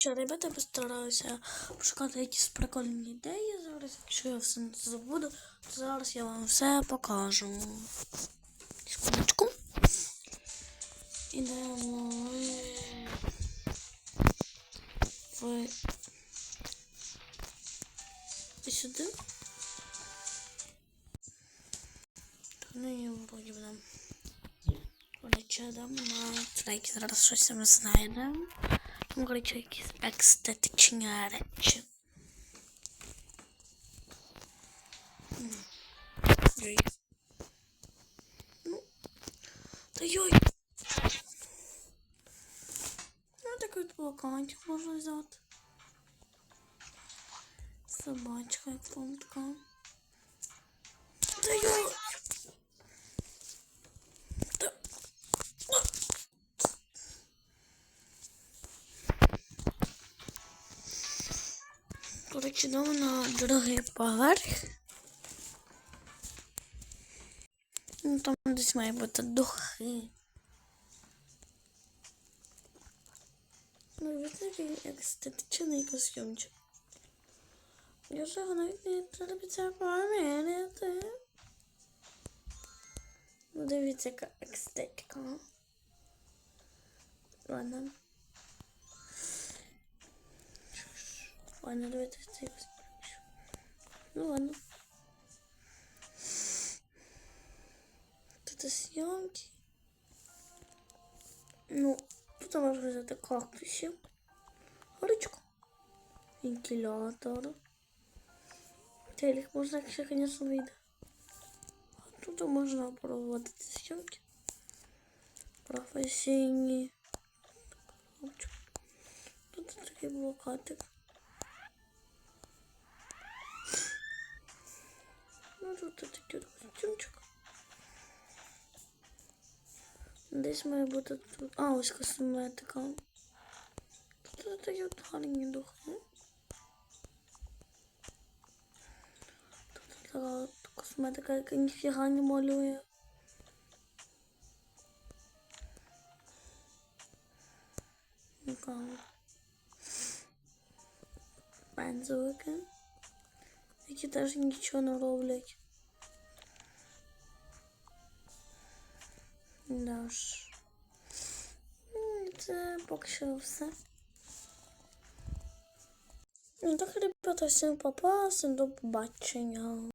Що, ребята постаралися пошукати якісь прикольні ідеї зараз. Якщо я все не забуду, то зараз я вам все покажу. Секундочку. Ідемо в... в... сюди. Ну я вроді би. Коротше, йдемо на трейки. Зараз щось ми знайдемо. Ну, коротше, якісь екстетичні речі. М. Йой. Ну, та йой. Ну, такий плакатик можна взяти. Собачка, як вам така. Коротше, йдемо на другий поверх. Ну, там десь має бути духи. Ну, ви такий естетичний костюмчик. Я його навіть не треба поміряти. Ну, дивіться, яка естетика. Ладно. Ладно, давайте цей костюмчик. Ну ладно. Тут съемки. Ну, тут можно взяти кактусів. Горочку. Вентилятор. Телек можна, якщо, конечно, вийде. А тут можна проводити зйомки. Професійні. Тут такий блокатик. Тут такий костюмчик. Десь має бути тут. А, ось косметика. Тут такі от гарні духи. Тут така от косметика, яка ніфіга не малює. Пензлики які теж нічого не роблять. Да ж. М, Це поки що все. Ну так, ребята, всім папа, всім до побачення.